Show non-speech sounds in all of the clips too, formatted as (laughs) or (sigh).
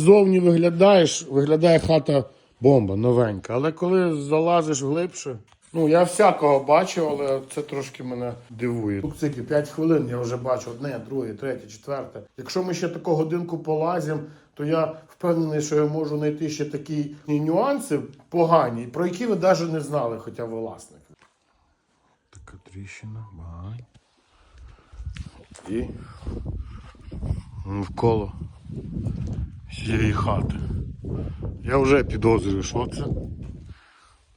Зовні виглядаєш, виглядає хата бомба, новенька. Але коли залазиш глибше, ну я всякого бачив, але це трошки мене дивує. Тут цики 5 хвилин я вже бачу одне, друге, третє, четверте. Якщо ми ще таку годинку полазимо, то я впевнений, що я можу знайти ще такі нюанси погані, про які ви навіть не знали, хоча ви власник. Така тріщина, багань. І навколо цієї хати. Я вже підозрюю, що це.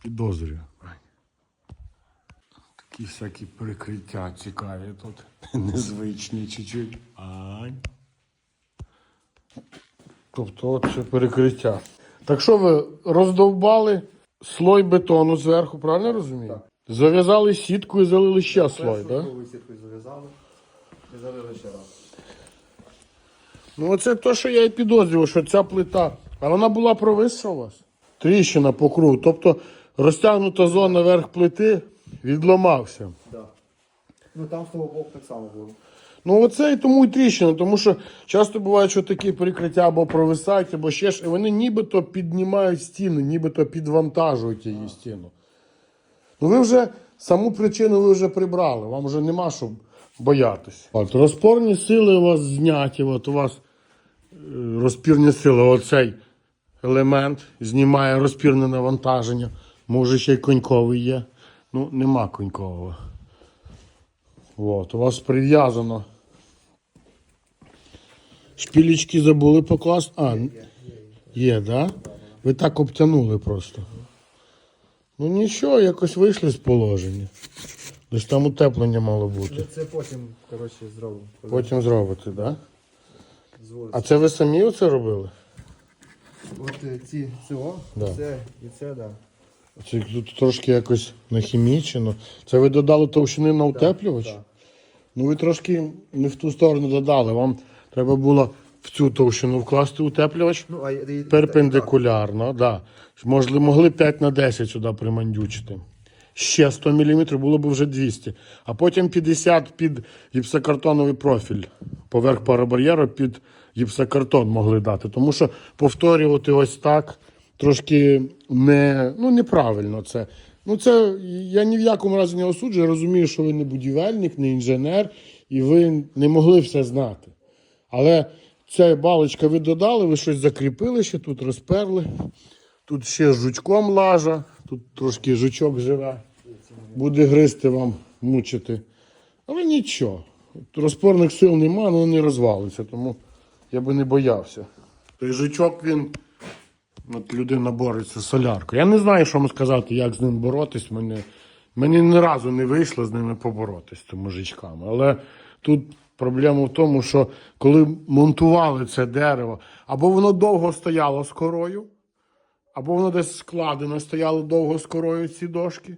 Підозрюю. Такі всякі прикриття цікаві тут. (laughs) Незвичні чуть-чуть. Тобто це перекриття. Так що ви роздовбали слой бетону зверху, правильно розумію? Зав'язали сітку і залили ще слой, так? Да? Сітку зав'язали і залили ще раз. Ну, оце те, що я і підозрював, що ця плита. А вона була провисша у вас? Тріщина по кругу. Тобто розтягнута зона верх плити відломався. Да. Ну там з того боку так само було. Ну, оце і тому і тріщина, тому що часто буває, що такі перекриття або провисають, або ще ж, і вони нібито піднімають стіну, нібито підвантажують її стіну. Ну ви вже саму причину ви вже прибрали, вам вже нема що боятися. От, розпорні сили у вас зняті, от у вас розпірні сили, оцей елемент знімає розпірне навантаження. Може ще й коньковий є. Ну, нема конькового. От, у вас прив'язано. Шпілечки забули покласти. А, є, так? Да? Ви так обтянули просто. Ну нічого, якось вийшли з положення. Десь там утеплення мало бути. Це потім, коротше, зробимо. Потім зробите, так? Да? Зводиться. А це ви самі оце робили? От е, ці цього, Да. це і це, да. Це тут трошки якось нахімічено. Це ви додали товщини на утеплювач? так. Ну ви трошки не в ту сторону додали. Вам треба було в цю товщину вкласти утеплювач Ну, а і- і- перпендикулярно. Да. Можли, могли 5 на 10 сюди примандючити. Ще 100 мм було б вже 200. А потім 50 під гіпсокартоновий профіль. Поверх парабар'єру під гіпсокартон могли дати. Тому що повторювати ось так трошки не, ну, неправильно це. Ну, це я ні в якому разі не осуджую. Я розумію, що ви не будівельник, не інженер, і ви не могли все знати. Але ця балочка ви додали, ви щось закріпили ще тут, розперли. Тут ще жучком лажа, тут трошки жучок живе. Буде гризти вам, мучити. Але нічого. Розпорних сил нема, але вони розвалиться, тому я би не боявся. Той жучок він. От людина бореться з соляркою. Я не знаю, що вам сказати, як з ним боротись. Мені, мені ні разу не вийшло з ними поборотись, цими жичками. Але тут проблема в тому, що коли монтували це дерево, або воно довго стояло з корою, або воно десь складено, стояло довго з корою ці дошки,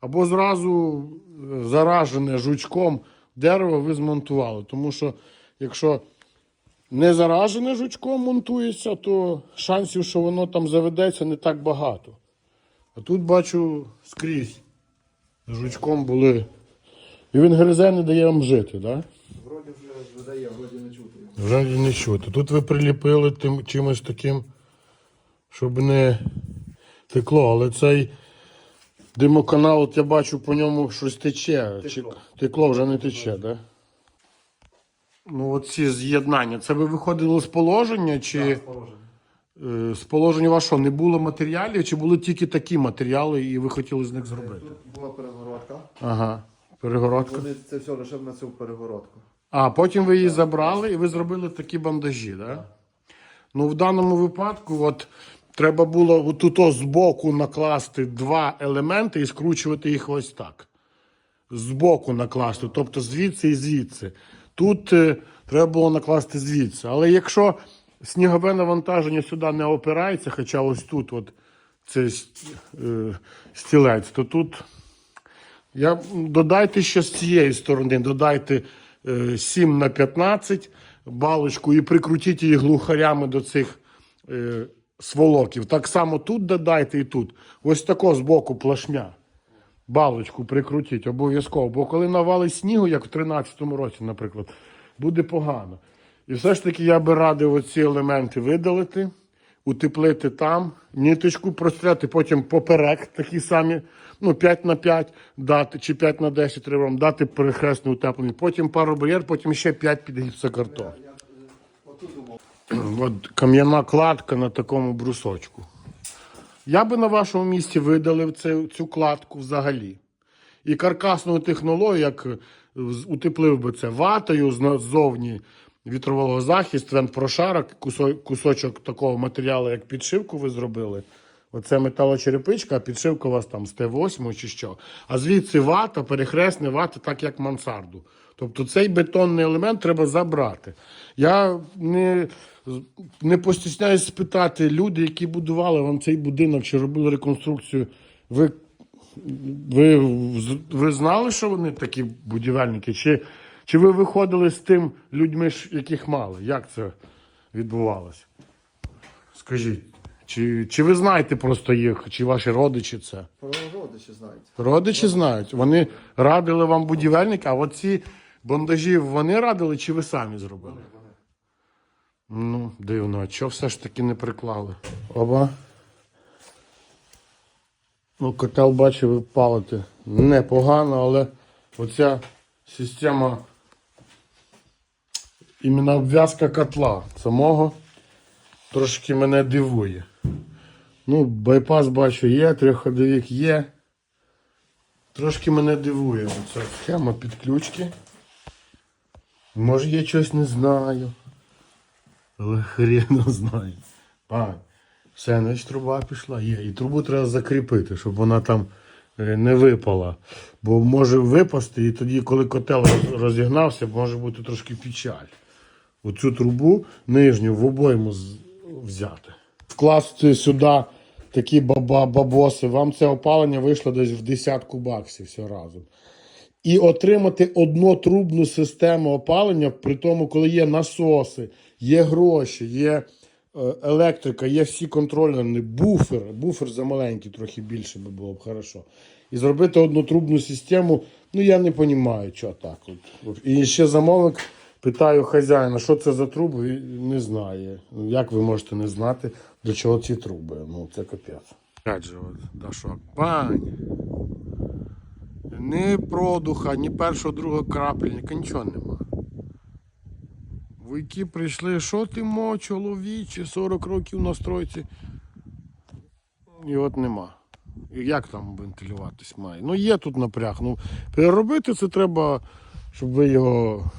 або зразу е, заражене жучком дерево ви змонтували. Тому що якщо не заражене жучком монтується, то шансів, що воно там заведеться, не так багато. А тут бачу скрізь. З жучком були. І він гризе не дає вам жити, так? Да? Вроді вже видає, вроді не чути. Вже не чути. Тут ви приліпили тим чимось таким, щоб не текло, але цей димоканал, от я бачу по ньому щось тече. Чи- Текло вже не тече, так? Да? Ну, оці з'єднання. Це ви виходили з положення, чи Положення. е, з положення вашого не було матеріалів, чи були тільки такі матеріали, і ви хотіли з них зробити? Тут була перегородка. Ага. Перегородка. Вони це все лишив на цю перегородку. А потім ви її забрали і ви зробили такі бандажі, так? Да? Ну, в даному випадку, от треба було отут збоку накласти два елементи і скручувати їх ось так. Збоку накласти, тобто звідси і звідси. Тут е, треба було накласти звідси. Але якщо снігове навантаження сюди не опирається, хоча ось тут от це е, стілець, то тут я, додайте ще з цієї сторони, додайте е, 7 на 15 балочку і прикрутіть її глухарями до цих е, сволоків. Так само тут додайте і тут. Ось тако з боку плашмя. Балочку прикрутіть обов'язково. Бо коли навалить снігу, як в 13-му році, наприклад, буде погано. І все ж таки я би радив оці елементи видалити, утеплити там, ниточку простріляти, потім поперек такі самі, ну 5 на 5 дати, чи 5 на 10 треба вам дати перехресне утеплення, потім пару бар'єр, потім ще 5 під гіпсокартон. От кам'яна кладка на такому брусочку. Я би на вашому місці видалив цю, цю кладку взагалі. І каркасну технологію, як е, утеплив би це ватою ззовні вітрового захист, вентпрошарок, кусо- кусочок такого матеріалу, як підшивку ви зробили. Оце металочерепичка, а підшивка у вас там з Т8 чи що. А звідси вата, перехресне вата, так як мансарду. Тобто цей бетонний елемент треба забрати. Я не, не постісняюсь спитати люди, які будували вам цей будинок чи робили реконструкцію. Ви ви, ви знали, що вони такі будівельники? Чи, чи ви виходили з тим людьми, яких мали? Як це відбувалося? Скажіть, чи, чи ви знаєте просто їх, чи ваші родичі це? Про родичі знають. Родичі знають. Вони радили вам будівельники, а оці бандажі вони радили, чи ви самі зробили? Ну, дивно, а чого все ж таки не приклали? Оба. Ну, котел бачу, ви палите непогано, але оця система іменно обв'язка котла самого трошки мене дивує. Ну, байпас бачу є, трьохходовик є. Трошки мене дивує ця схема підключки. Може я щось не знаю. Але хрен знаю. Пань, все, значить труба пішла. Є. І трубу треба закріпити, щоб вона там е, не випала. Бо може випасти, і тоді, коли котел розігнався, може бути трошки печаль. Оцю трубу нижню в обойму взяти. Вкласти сюди такі баба, бабоси, вам це опалення вийшло десь в десятку баксів все разом. І отримати однотрубну систему опалення, при тому, коли є насоси, є гроші, є е, електрика, є всі контрольні, буфер, буфер замаленький, трохи більше би було б хорошо. І зробити однотрубну систему, ну я не розумію, що так. От. І ще замовник питаю хазяїна, що це за труби, не знає. Ну, Як ви можете не знати, для чого ці труби? Ну, це капець. От, Дашок, пані. Ні продуха, ні першого, другого крапельника, нічого нема. Вуйки прийшли, що ти мо, чоловічі, 40 років на стройці. І от нема. І як там вентилюватись має? Ну є тут напряг. Ну, переробити це треба, щоб ви його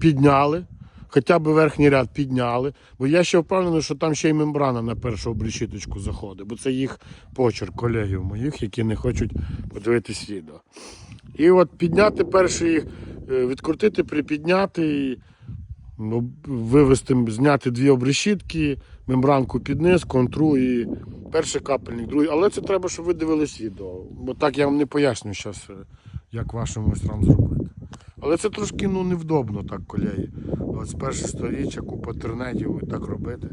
підняли. Хоча б верхній ряд підняли. Бо я ще впевнений, що там ще й мембрана на першу обрешіточку заходить, бо це їх почерк колегів моїх, які не хочуть подивитись відео. І от підняти перший, е, відкрутити, припідняти, і, ну, вивести, зняти дві обрешітки, мембранку під низ, контру і перший капельник, другий. Але це треба, щоб ви дивились відео. Бо так я вам не поясню зараз, як вашим майстрам зробити. Але це трошки ну, невдобно так, колеги. 21 сторіччя, купа тернетів так робити.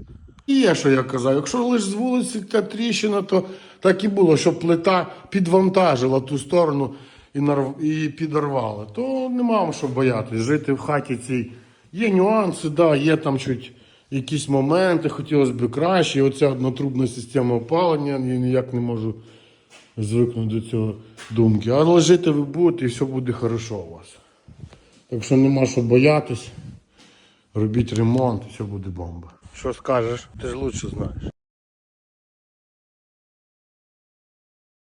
І є, що я казав, якщо лише з вулиці та тріщина, то так і було, що плита підвантажила ту сторону і, нарв... і підорвала, то нема що боятись. Жити в хаті цій. Є нюанси, да, є там чуть якісь моменти, хотілося б краще. Оця однотрубна система опалення, я ніяк не можу звикнути до цього думки. Але жити ви будете і все буде хорошо у вас. Так що нема що боятись. Робіть ремонт, і все буде бомба. Що скажеш? Ти ж лучше знаєш.